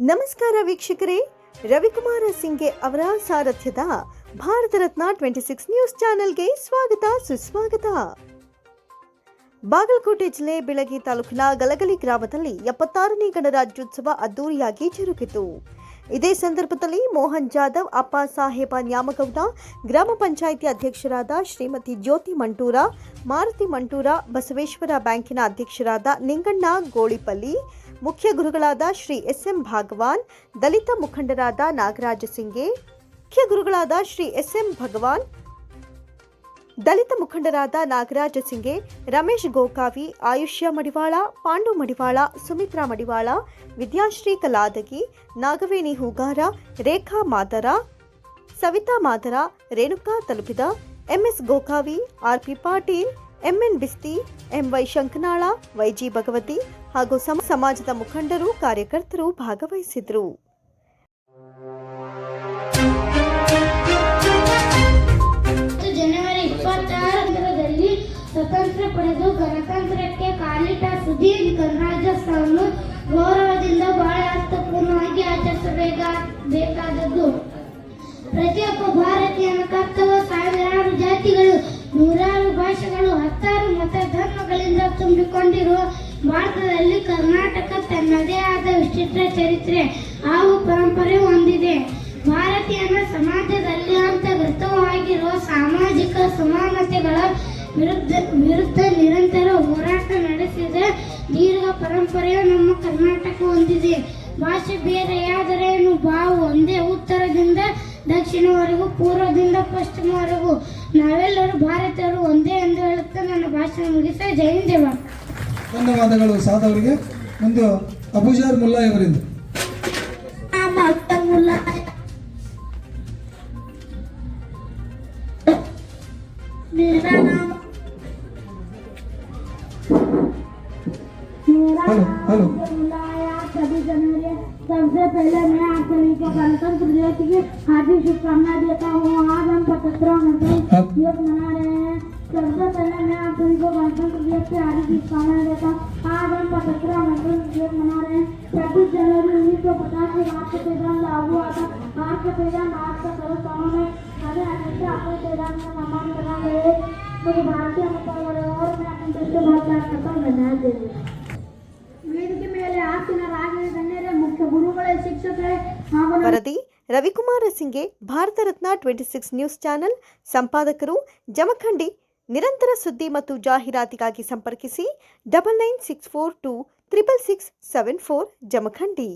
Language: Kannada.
ನಮಸ್ಕಾರ ವೀಕ್ಷಕರೇ, ರವಿಕುಮಾರ ಸಿಂಗೆ ಅವರ ಸಾರಥ್ಯದ Bharat Ratna twenty six news ಚಾನೆಲ್ಗೆ ಸ್ವಾಗತ, ಸುಸ್ವಾಗತ. ಬಾಗಲಕೋಟೆ ಜಿಲ್ಲೆ ಬೆಳಗಿ ತಾಲೂಕಿನ ಗಲಗಲಿ ಗ್ರಾಮದಲ್ಲಿ ಎಪ್ಪತ್ತಾರನೇ ಗಣರಾಜ್ಯೋತ್ಸವ ಅದ್ದೂರಿಯಾಗಿ ಜರುಗಿತು. ಇದೇ ಸಂದರ್ಭದಲ್ಲಿ ಮೋಹನ್ ಜಾಧವ್, ಅಪ್ಪ ಸಾಹೇಬ ನ್ಯಾಮಗೌಡ, ಗ್ರಾಮ ಪಂಚಾಯಿತಿ ಅಧ್ಯಕ್ಷರಾದ ಶ್ರೀಮತಿ ಜ್ಯೋತಿ ಮಂಟೂರ, ಮಾರುತಿ ಮಂಟೂರ, ಬಸವೇಶ್ವರ ಬ್ಯಾಂಕಿನ ಅಧ್ಯಕ್ಷರಾದ ನಿಂಗಣ್ಣ ಗೋಳಿಪಲ್ಲಿ, ಮುಖ್ಯ ಗುರುಗಳಾದ ಶ್ರೀ ಎಸ್ ಎಂ ಭಾಗವಾನ್, ದಲಿತ ಮುಖಂಡರಾದ ನಾಗರಾಜ ಸಿಂಗೆ, ಮುಖ್ಯ ಗುರುಗಳಾದ ಶ್ರೀ ಎಸ್ ಎಂ ಭಗವಾನ್ ದಲಿತ ಮುಖಂಡರಾದ ನಾಗರಾಜ ಸಿಂಗೆ, ರಮೇಶ್ ಗೋಕಾವಿ, ಆಯುಷ್ಯ ಮಡಿವಾಳ, ಪಾಂಡು ಮಡಿವಾಳ, ಸುಮಿತ್ರಾ ಮಡಿವಾಳ, ವಿದ್ಯಾಶ್ರೀ ಕಲಾದಗಿ, ನಾಗವೇಣಿ ಹೂಗಾರ, ರೇಖಾ ಮಾದರ, ಸವಿತಾ ಮಾದರ, ರೇಣುಕಾ ತಲುಪಿದ, M S Gokavi, R P Patil, M N Bisti, M Y Shankanal, Y G Bhagavati ಹಾಗೂ ಸಮ, ಸಮಾಜದ ಮುಖಂಡರು, ಕಾರ್ಯಕರ್ತರು ಭಾಗವಹಿಸಿದ್ರು. ಸ್ವತಂತ್ರ ಪಡೆದು ಗಣತಂತ್ರಕ್ಕೆ ಕಾಲಿಟ್ಟ ಸುಧೀರ್ ಗಣರಾಜ್ಯೋತ್ಸವವನ್ನು ಗೌರವದಿಂದ ಬಹಳ ಅರ್ಥಪೂರ್ಣವಾಗಿ ಆಚರಿಸಬೇಕಾದದ್ದು ಪ್ರತಿಯೊಬ್ಬ ಭಾರತೀಯನ ಕರ್ತವ್ಯ ಸಾವಿರಾರು ಜಾತಿಗಳು, ನೂರಾರು ಭಾಷೆಗಳು, ಹತ್ತಾರು ಮತ ಧರ್ಮಗಳಿಂದ ತುಂಬಿಕೊಂಡಿರುವ ಭಾರತದಲ್ಲಿ ಕರ್ನಾಟಕ ತನ್ನದೇ ಆದ ವಿಚಿತ್ರ ಚರಿತ್ರೆ ಹಾಗೂ ಪರಂಪರೆ ಹೊಂದಿದೆ. ಭಾರತೀಯನ ಸಮಾಜದಲ್ಲಿ ಅಂತರ್ಗತವಾಗಿರುವ ಸಾಮಾಜಿಕ ಸಮಾನತೆಗಳ ವಿರುದ್ಧ ವಿರುದ್ಧ ನಿರಂತರ ಹೋರಾಟ ನಡೆಸಿದ ದೀರ್ಘ ಪರಂಪರೆಯು ನಮ್ಮ ಕರ್ನಾಟಕ ಹೊಂದಿದೆ ಭಾಷೆ ಬೇರೆಯಾದರೇನು ಬಾವು ಒಂದೇ ಉತ್ತರದಿಂದ ದಕ್ಷಿಣವರೆಗೂ ಪೂರ್ವದಿಂದ ಪಶ್ಚಿಮವರೆಗೂ ನಾವೆಲ್ಲರೂ ಭಾರತೀಯರು ಒಂದೇ ಎಂದು ಹೇಳುತ್ತಾ ನನ್ನ ಭಾಷಣ ಮುಗಿಸ ಜೈ ಹಿಂದ್ ಜೈ ಭಾರತ್. ಧನ್ಯವಾದಗಳು ಸಾದ್ ಅವರಿಗೆ ಮುಂದೆ ಅಬುಜಾರ್ ಮುಲ್ಲಾ ಇವರಿಂದ नाम अख्तर मुल्ला है मेरा नाम मेरा हेलो, है जनवरी सबसे पहले मैं आप सभी को गणतंत्र दिवस की हार्दिक शुभकामनाएँ देता हूँ। आज हम पचहत्तरवा गणतंत्र दिवस मना रहे हैं। सबसे पहले मैं आप सभी को गणतंत्र दिवस की हार्दिक शुभकामनाएँ देता हूँ। आज हम पचहत्तरवा गणतंत्र दिवस मना रहे हैं। छब्बीस जनवरी उन्नीस सौ पचास में भारत का संविधान लागू हुआ था। भारत का संविधान भारत का सर्व कानून है हमें हमेशा अपने संविधान का सम्मान करना चाहिए। ವರದಿ Ravikumar Singe Bharat Ratna twenty six news channel. ಸಂಪಾದಕರು Jamkhandi ನಿರಂತರ ಸುದ್ದಿ ಮತ್ತು ಜಾಹೀರಾತಿಗಾಗಿ ಸಂಪರ್ಕಿಸಿ double nine six four two triple six seven four Jamkhandi.